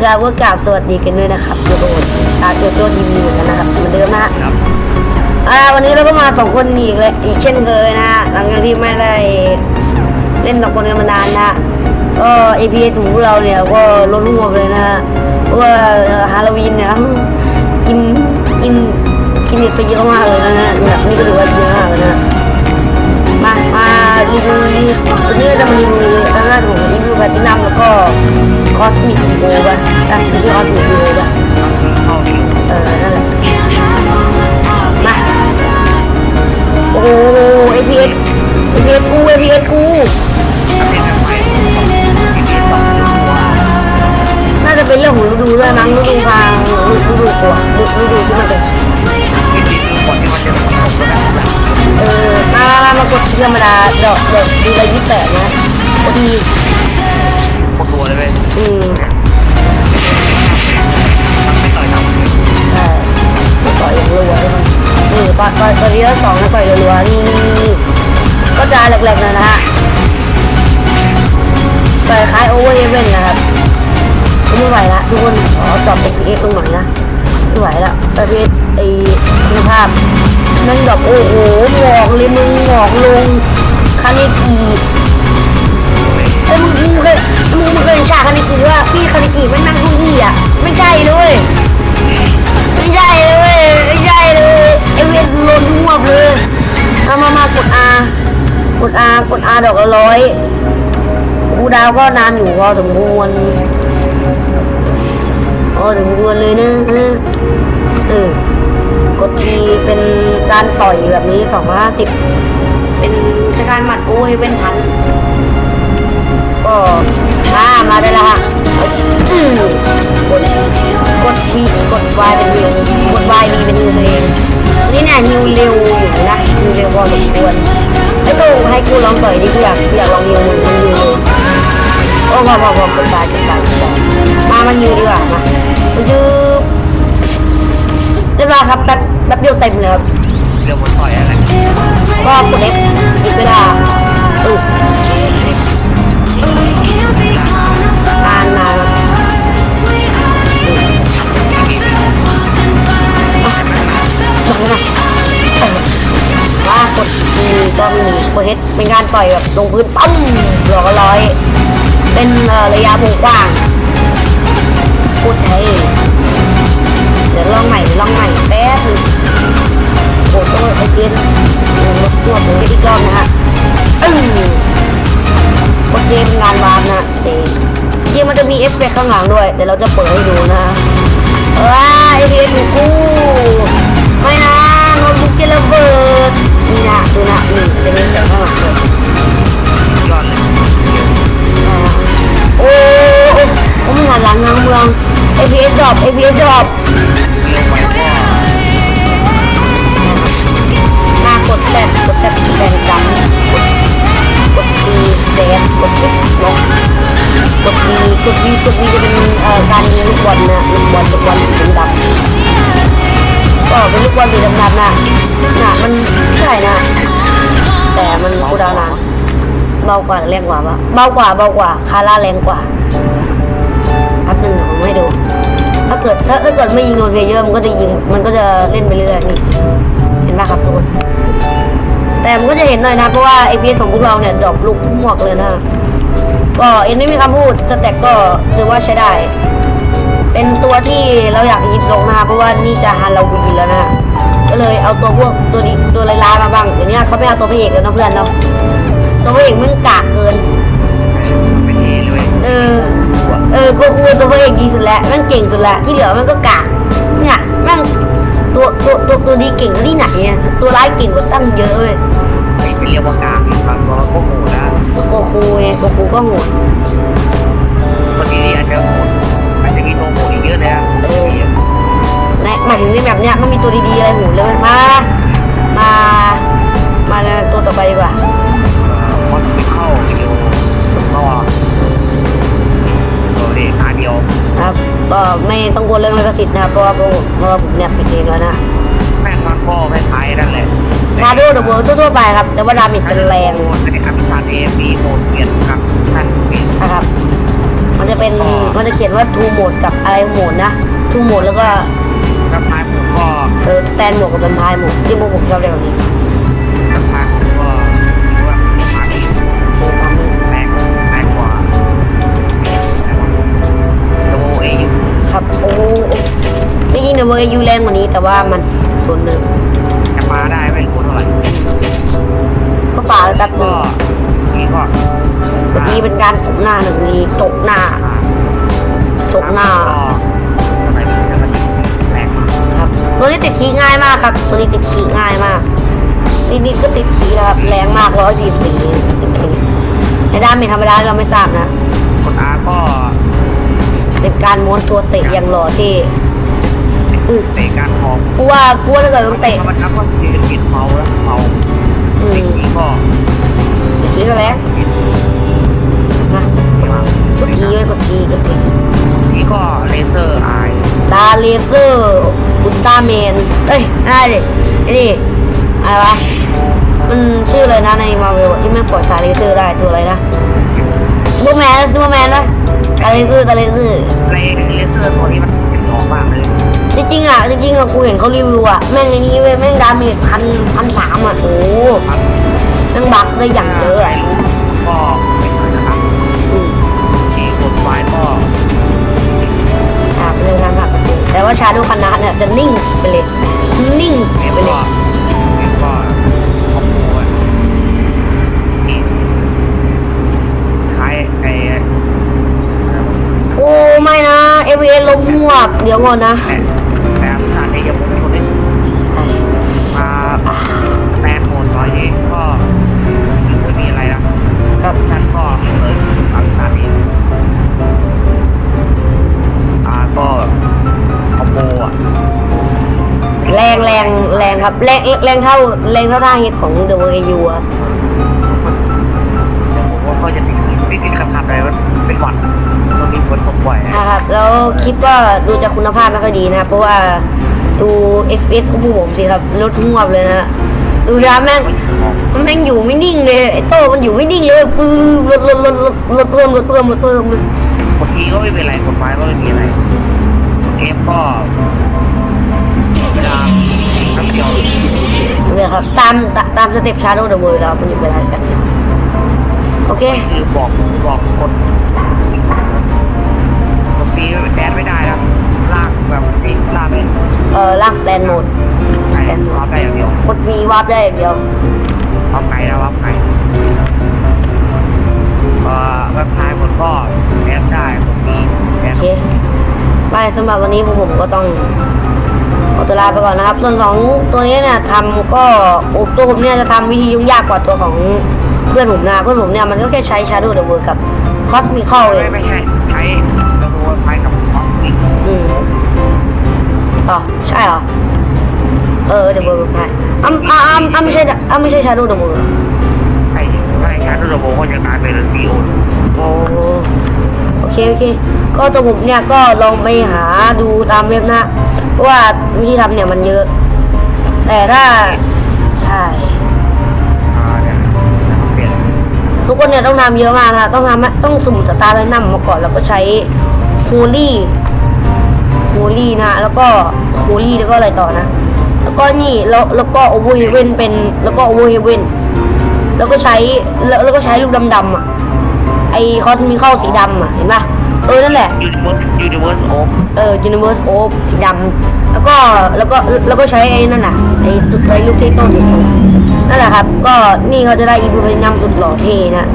เลยครับว่ากราบสวัสดีกันด้วยนะครับทุกคนตาตัวตัวดีเหมือนกันนะครับเหมือนเดิมนะฮะครับอ่าวันนี้เราก็มาสองคนอีกเลยอีกเช่นเคยนะฮะหลังจากที่ไม่ได้เล่นสองคนกันมานานนะฮะก็ APS ของพวกเราเนี่ยก็ลดลงหมดเลยนะฮะเพราะว่าฮาโลวีนเนี่ยกินกินกินเน็ตไปเยอะมากเลยนะฮะแบบนี้ก็ถือว่าเยอะมากเลยนะมามารีวิววันนี้เราจะมารีวิวทางด้านของรีวิวแพลตินัมแล้วก็ คอสมิกอีโอป่ะอะไม่ใช่คอสมิกอีโอป่ะเออนั่นแหละมาโอ้โห APS APS กู APS กูประเทศไทยที่มีสองตัวน่าจะเป็นเรื่องของฤดูด้วยมั้งฤดูทางฤดูกว่าฤฤดูที่มันเป็นที่ที่ก่อนที่มันจะเออมามามากดธรรมดาดอกดอกดูละยี่แปดนะพอดีพวกตัวเลยเว้ยอืม ต่อยอย่างรัวเลยครับนี่ต่อยต่อยต่อยทีละสองแล้วต่อยรัวๆนี่ก็จะแหลกๆน่อยนะฮะต่อยคล้ายโอเวอร์เฮเว่นนะครับไม่ไหวละทุกคนขอจอบเป็นพีเอสตรงหน่อยนะไม่ไหวละประเภทไอ้คุณภาพนั่นแบบโอ้โหหมอกเลยมึงหมอกลงคาเนกีเอ้ยมึงมึงเคยมึงมึงเคยเห็นฉากคาเนกีว่าพี่คาเนกีมันนั่งเก้าอี้อะไม่ใช่เกด R กด R ดอกละร้อยกูดาวก็นานอยู่พอสมควรพอสมควรเลยนะเออกดทีเป็นการต่อยแบบนี้สองห้าสิบเป็นคล้ายๆหมัดโอ้ยเป็นพันก็มามาได้ล้วฮะกดกดวีกดวายเป็นวิวกดวายดีเป็นวิวเองอันนี่เนี่ยนิวเร็วอยู่นะนิวเร็วพอสมควร ไอ้กูให้กูลองต่อยดิกูอยากอยากลองนิวมึงมันนิวเร็วโอ้พอพอพอกดบายกดบายกดบายมามันนิวดีกว่ามามันยืบเรียบร้อยครับแป๊บแป๊บเดียวเต็มเลยครับเรื่องมันต่อยอะไรก็กด X อีกเวลาอู้นานนานว่ากดมี ก็มีกดเป็นการต่อยแบบลงพื้นปั้มหลอกร้อย เป็นระยะวงกว้างพูดไทยเดี๋ยวลองใหม่ลองใหม่แป๊บนึงโอ้โหไอเกนรถทั่วผมอีกรอบนะฮะอึ้งโอเคเป็นงานวานนะเจจริงมันจะมีเอฟเฟกต์ข้างหลังด้วยแต่เราจะเปิดให้ดูนะว้าไอฟเกนของกูไม่นะโน้ตบุ๊กจะระเบิด นี่นะดูนะนี่จะมีเอฟเฟกต์ข้างหลังด้วยยอดเลยอ่าโอ้โอ้ผมหันหลังทางเมือง APS drop APS drop เร็วไปก็หน้ากดแตะกดแตะแบ่งจำกดกดดีเซฟกด X ลบกดดีกดดีกดดีจะเป็นการยิงลูกบอลนะลูกบอลลูกบอลสีดำก็เป็นลูกบอลสีดำๆนะน่ะมัน ดาวนาเบากว่าแรงกว่าปะเบากว่าเบากว่าคาร่าแรงกว่าอัพหนึ่งผมให้ดู ถ้าเกิดถ้าถ้าเกิดไม่ยิงโดนเพลเยอร์มันก็จะยิงมันก็จะเล่นไปเรื่อยๆนี่เห็นไหมครับทุกคนแต่มันก็จะเห็นหน่อยนะ เพราะว่าไอพีของพวกเราเนี่ยดรอปลูกหมวกเลยนะ ก็เอ็นไม่มีคำพูดสแต็กก็ถือว่าใช้ได้ เป็นตัวที่เราอยากหยิบลงนะเพราะว่านี่จะฮาโลวีนแล้วนะ ก็เลยเอาตัวพวกตัวนี้ตัวลายๆมาบ้างเดี๋ยวนี้เขาไม่เอาตัวพระเอกแล้วนะเพื่อนเนาะตัวพระเอกมันกากเกินไม่เทเลยเออเออโกคูตัวพระเอกดีสุดแล้วแมันเก่งสุดแล้วที่เหลือมันก็กากเนี่ยแม่งตัวตัวตัวตัวดีเก่งที่ไหนเนี่ยตัวร้ายเก่งกว่าตั้งเยอะเลยไอ้ไม่เรียกว่ากลางอีกครั้งก็โมโหนะโกคูไงโกคูก็โหดคนนี้อาจจะโหดอาจจะมีตัวโหดอีกเยอะเลยอะใน หมายถึงในแบบเนี้ยมันมีตัวดีๆอะไรโหดเลยมา มา มาเลยตัวต่อไปดีกว่าคอนสติเข้าวิดีโอก็ตัวเองหาเดียวนะครับก็ไม่ต้องกลัวเรื่องลิขสิทธิ์นะครับเพราะว่าผมเพราะว่าผมเนี่ยปิดเองแล้วนะแม่งมันก็คล้ายๆนั่นแหละชาโดว์เดอะเวิร์ทั่วๆไปครับ แต่ว่าดาเมจจะแรงอันนี้อภิชาติเอฟีโหดเปลี่ยนครับท่านเปลี่ยนนะครับ มันจะจะเป็นมันจะเขียนว่า two mode กับอะไรโหมดนะ two mode แล้วก็ กระพายผมก็เออ stand mode กับเป็นพายโหมดที่พวกผมชอบเรียกแบบนี้กระพายผมก็คิดว่ามาที่โอเคประมาณนี้แรงแรงกว่าโลเอยูครับโอ้โหจริงๆเดอะเวอร์ยูแรงกว่านี้ แต่ว่ามันส่วนหนึ่งจะมาได้ไม่รู้เท่าไหร่ก็ป่าแป๊บนึก็งนี่ก็เมื่อกี้เป็นการตบหน้าหนึ่งทีตบหน้า ขีง่ายมากครับตัวนี้ติดขีง่ายมากนิดๆก็ติดขีแล้วครับแรงมากร้อยสี่สี่ติดขีแต่ด้านเมทธรรมดาเราไม่ทราบนะคนอาก็เป็นการม้วนตัวเตะอย่างหล่อที่อือเตะการทองกูว่ากูว่าถ้าเกิดต้องเตะมันนับว่ายืนกินเมาแล้วเมาอืเด็กมนี้ก็ขีก็แรงนะกดทีไว้กดทีกดทีนี่ก็เลเซอร์ไอดาเลเซอร์อุล ตร้าแมน เอ้ยได้ดิไอ้นี่อะไรวะ มันชื่ออะไรนะในมาเวลที่แม่งปล่อยตาเลเซอร์ได้ตัวอะไรนะซูเปอร์แมนซูเปอร์แมนนะตาเลเซอร์ตาเลเซอร์เลเลเซอร์ตัวนี้มันเป็นหลอกมากเลยจริงๆอะจริงๆอะกูเห็นเขารีวิวอะแม่งไอ้นี้เว้ยแม่งดาเมจพันพันสามอะโอ้โหครับแม่งบักได้อย่างเยอะ ว่าชาดูคณะเนี่ยจะนิ่งไปเลย นิ่งไปเลย โอ้ไม่นะเอวีเอลมหัวเดี๋ยวก่อนนะแต่แต่อาเนี่ยยังไม่คนที่สุดมาแปดโหมดร้อยนี้ก็ไม่มีอะไรนะครับท่านก็เลยอา แรงแรงแรงครับแรงแรงเท่าแรงเท่าท่าฮิตของเดอะเวอร์ยูอะแต่ผมว่าก็จะติดติดติดขัดขัดอะไรมันเป็นหวัดตรงนี้ฝนตกบ่อยนะนะครับ แล้วคลิปก็ดูจากคุณภาพไม่ค่อยดีนะครับ เพราะว่าดู SPS ของพวกผมสิครับลดหวบเลยนะดูยาแม่งก็จะสมองมันแม่งอยู่ไม่นิ่งเลยไอ้โต้มันอยู่ไม่นิ่งเลยปื้อลดลดลดลดลดเพิ่มลดเพิ่มลดเพิ่มเลยบางทีก็ไม่เป็นไรกฎหมายก็ไม่มีอะไรเอฟก็เวลาแป๊บ เดียวเลยครับตามตาตามสเต็ปชาร์โดเดอะเวิร์แล้วมันอยู่เวลาแป๊บเดียวโอเคคือบอกบอกคนบางทีแดนไม่ได้นะลากแบบนี้ลากไม่เอ่อลากสแตนโหมดไก่รับได้อย่างเดียวกดวีวาร์ปได้อย่างเดียวรับไก่นะรับไก่เอ่อเว็บไซต์คนก็แอดได้ผมมีแอโอดเคไปสำหรับวันนี้พวกผมก็ต้องข อตัวลาไปก่อนนะครับ ส่วนสองตัวนี้เนี่ยทำก็โอ้ตัวผมเนี่ยจะทำวิธียุ่งยากกว่าตัวของเพื่อนผมนะเพื่อนผมเนี่ยมันก็แค่ใช้ Shadow the World กับ Cosmical เอไม่งไม่ใช่ใช้ระบบไฟกับของอีกอืมอ๋อใช่เหรอเออ The World ใช่อ้ำอ้ำอ้ำอ้ำไม่ใช่อ้ำไม่ใช่ Shadow the World ไอ้ถ้าใช้ระบบก็จะกลายเป็นวีโอโอ้ โอเคโอเค ก็ตัวผมเนี่ยก็ลองไปหาดูตามเว็บนะเพราะว่าวิธีทำเนี่ยมันเยอะ แต่ถ้าใช่อ่าเนี่ยเปลี่ยนทุกคนเนี่ยต้องทำเยอะมากนะต้องทำต้องสุ่มสตาร์ไลนัมมาก่อนแล้วก็ใช้ฮูลี่ฮูลี่นะแล้วก็ฮูลี่แล้วก็อะไรต่อนะ แล้วก็นี่แล้วแล้วก็โอเวอร์เฮเว่นเป็นแล้วก็โอเวอร์เฮเว่นแล้วก็ใช้แล้วแล้วก็ใช้ลูกดำๆอะ ไอคอสมีเข้าสีดำอะเห็นปะเออนั่นแหละยูนิเวิร์สยูนิเวิร์สโอเออ Universe o สีดำแล้วก็แล้วก็แล้วก็ใช้ไอ้นั่นน่ะไอ้ตุ๊กไอ้ลูกเทโต้เทโต้นั่นแหละครับ ก็นี่เขาจะได้อีบูพนัมสุดหล่อเท่นะ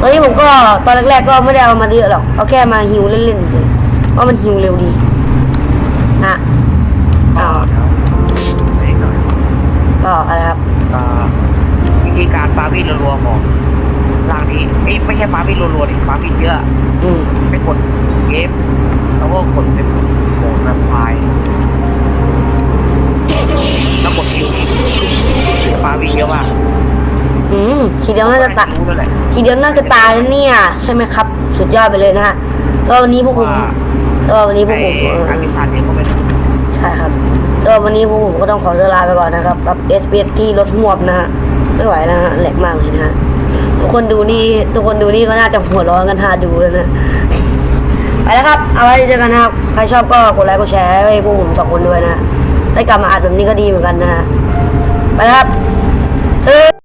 ตอนนี้ผมก็ตอนแรกๆก็ไม่ได้เอามาเยอะหรอกเอาแค่มาฮิวเล่นๆเฉยเพราะมันฮิวเร็วดีนะก็แล้วอีกหน่อยก็อะไรครับก็วิธีการปาวิ่งรัวๆของ ร่างนี้ไม่ไม่ใช่ปาวิ่งรัวๆดิปาวิ่งเยอะอืมไม่กดเกมแล้วก็กดเป็นโหมดแบบไฟล์แล้วกดคิวปาวิ่งเยอะมากอืมทีเดียวน่าจะตายรู้ด้วยแหละทีเดียวน่าจะตายแล้วเนี่ย ใช่ไหมครับ สุดยอดไปเลยนะฮะก็วันนี้พวกผมว่าก็วันนี้พวกไอ้ผมเอออากิซันเนี่ยก็เป็นใช่ครับก็วันนี้พวกผมก็ต้องขอตัวลาไปก่อนนะครับ กับ s อ s ที่รถหวบนะฮะ ไม่ไหวนะฮะ แหลกมากเลยนะฮะ ทุกคนดูนี่ทุกคนดูนี่ก็น่าจะหัวร้อนกันท่าดูแล้วนะไปแล้วครับ เอาไว้เจอกันนะครับ ใครชอบก็กดไลค์กดแชร์ให้พวกผมสองคนด้วยนะได้กลับมาอัดแบบนี้ก็ดีเหมือนกันนะฮะไปแล้วครับเออ